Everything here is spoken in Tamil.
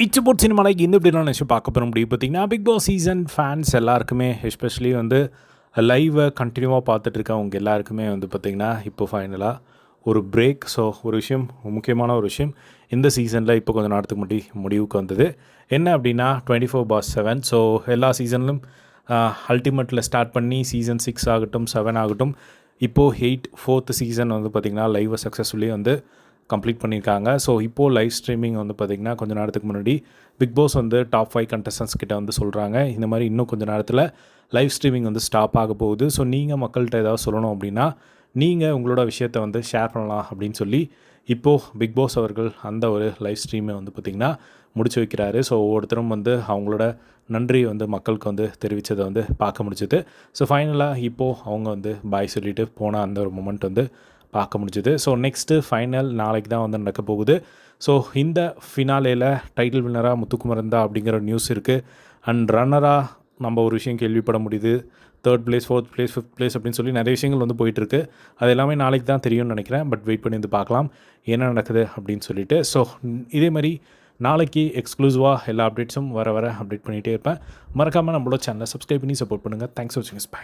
இச்சு போட் சினிமாலைக்கு இந்த இப்படி நினச்சி பார்க்க போகிற முடியும் பார்த்தீங்கன்னா பிக் பாஸ் சீசன் ஃபேன்ஸ் எல்லாருக்குமே எஸ்பெஷலி வந்து லைவை கண்டினியூவாக பார்த்துட்டு இருக்கவங்க எல்லாருக்குமே வந்து பார்த்திங்கன்னா இப்போ ஃபைனலாக ஒரு பிரேக் ஸோ ஒரு விஷயம் முக்கியமான ஒரு விஷயம் இந்த சீசனில் இப்போ கொஞ்சம் நேரத்துக்கு முன்னாடி முடிவுக்கு வந்தது. என்ன அப்படின்னா twenty four Boss seven so எல்லா சீசன்லும் அல்டிமேட்டில் ஸ்டார்ட் பண்ணி சீசன் சிக்ஸ் ஆகட்டும் செவன் ஆகட்டும் இப்போது எயிட் ஃபோர்த்து சீசன் வந்து பார்த்திங்கன்னா லைவை சக்ஸஸ்ஃபுல்லி வந்து கம்ப்ளீட் பண்ணியிருக்காங்க. ஸோ இப்போது லைவ் ஸ்ட்ரீமிங் வந்து பார்த்திங்கன்னா கொஞ்சம் நேரத்துக்கு முன்னாடி பிக் பாஸ் வந்து டாப் ஃபைவ் கண்டஸ்டன்ஸ் கிட்ட வந்து சொல்கிறாங்க இந்த மாதிரி இன்னும் கொஞ்சம் நேரத்தில் லைவ் ஸ்ட்ரீமிங் வந்து ஸ்டாப் ஆக போகுது. ஸோ நீங்கள் மக்கள்கிட்ட ஏதாவது சொல்லணும் அப்படின்னா நீங்கள் உங்களோட விஷயத்தை வந்து ஷேர் பண்ணலாம் அப்படின்னு சொல்லி இப்போது பிக் பாஸ் அவர்கள் அந்த ஒரு லைவ் ஸ்ட்ரீமை வந்து பார்த்திங்கன்னா முடிச்சு வைக்கிறாரு. ஸோ ஒவ்வொருத்தரும் வந்து அவங்களோட நன்றி வந்து மக்களுக்கு வந்து தெரிவித்ததை வந்து பார்க்க முடிச்சது ஸோ ஃபைனலாக இப்போது அவங்க வந்து பாய் சொல்லிவிட்டு போன அந்த ஒரு மூமெண்ட் வந்து பார்க்க முடிஞ்சுது. ஸோ நெக்ஸ்ட்டு ஃபைனல் நாளைக்கு தான் வந்து நடக்க போகுது. ஸோ இந்த ஃபினாலேயில் டைட்டில் வின்னராக முத்துக்குமரன் தான் அப்படிங்கிற நியூஸ் இருக்குது அண்ட் ரன்னராக நம்ம ஒரு விஷயம் கேள்விப்பட முடியுது. Third place fourth place fifth place அப்படின்னு சொல்லி நிறைய விஷயங்கள் வந்து போயிட்டுருக்கு அது எல்லாமே நாளைக்கு தான் தெரியும்னு நினைக்கிறேன். பட் வெயிட் பண்ணி வந்து பார்க்கலாம். என்ன நடக்குது அப்படின்னு சொல்லிட்டு. ஸோ இதே மாதிரி நாளைக்கு எக்ஸ்க்ளூசிவாக எல்லா அப்டேட்ஸும் வர வர அப்டேட் பண்ணிகிட்டே இருப்பேன். மறக்காமல் நம்மளோட சேனலை சப்ஸ்கிரைப் பண்ணி சப்போர்ட் பண்ணுங்கள் தேங்க்ஸ் ஃபார் வாட்சிங் பை